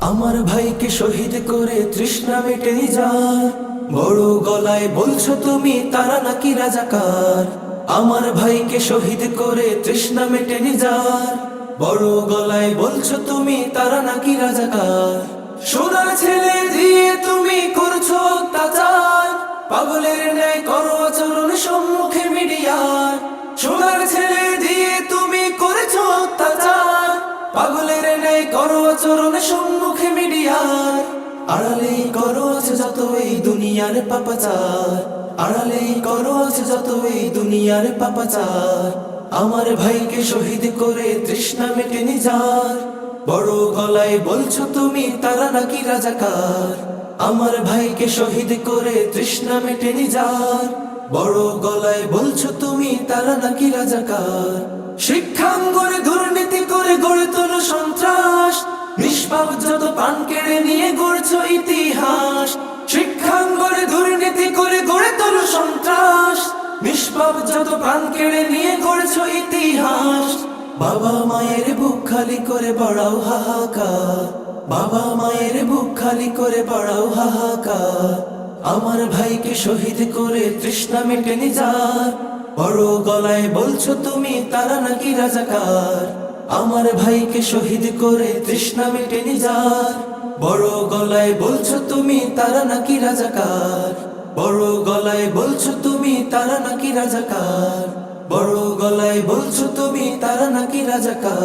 আমার ভাইকে শহীদ করে তৃষ্ণা মেটে যার। বড় গলায় বলছো তুমি, তারা নাকি রাজাকার? আমার ভাইকে শহীদ করে তৃষ্ণা মেটে যার। বড় গলায় বলছো তুমি, তারা নাকি রাজাকার? সোনার ছেলে দিয়ে তুমি করছ অত্যাচার। পাগলের ন্যায় করো আচরণ সম্মুখে মিডিয়ার। সোনার ছেলে দিয়ে তুমি করেছ অত্যাচার। পাগলের ন্যায় করো আচরণ সম্মুখে আড়ালেই করো আছে যত এই দুনিয়ার পাপাচার। আড়ালেই করো আছে যত এই দুনিয়ার পাপাচার। আমার ভাইকে শহীদ করে তৃষ্ণা মেটে যার বড় গলায় বলছো তুমি, তারা নাকি রাজাকার? আমার ভাইকে শহীদ করে তৃষ্ণা মেটে যার বড় গলায় বলছো তুমি, তারা নাকি রাজাকার? শিক্ষাঙ্গনে দুর্নীতি করে গড়ে তোলো সন্ত্রাস। নিষ্পাপ যত প্রাণ কেড়ে নিয়ে গড়ছ ইতিহাস। শিক্ষাঙ্গনে দুর্নীতি করে গড়ে তোলো সন্ত্রাস। নিষ্পাপ যত প্রাণ কেড়ে নিয়ে গড়ছ ইতিহাস। বাবা মায়ের বুক খালি করে বাড়াও হাহাকার। বাবা মায়ের বুক খালি করে বাড়াও হাহাকার। আমার ভাইকে শহীদ করে তৃষ্ণা মেটে যার বড় গলায় বলছো তুমি, তারা নাকি রাজাকার। আমার ভাইকে শহীদ করে তৃষ্ণা মেটে যার। বড় গলায় বলছো তুমি, তারা নাকি রাজাকার। বড় গলায় বলছো তুমি, তারা নাকি রাজাকার। বড় গলায় বলছো তুমি, তারা নাকি রাজাকার।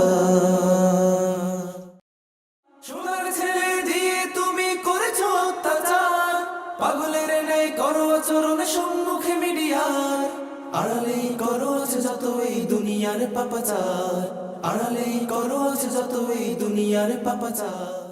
ছেলে দিয়ে তুমি করেছ অত্যাচার। পাগলের নেই করো আচরণ সম্মুখে মিডিয়ার। আড়ালেই করো আছে যত এই দুনিয়ার পাপাচার। আড়ালেই করো আছে যত এই দুনিয়ার পাপাচার।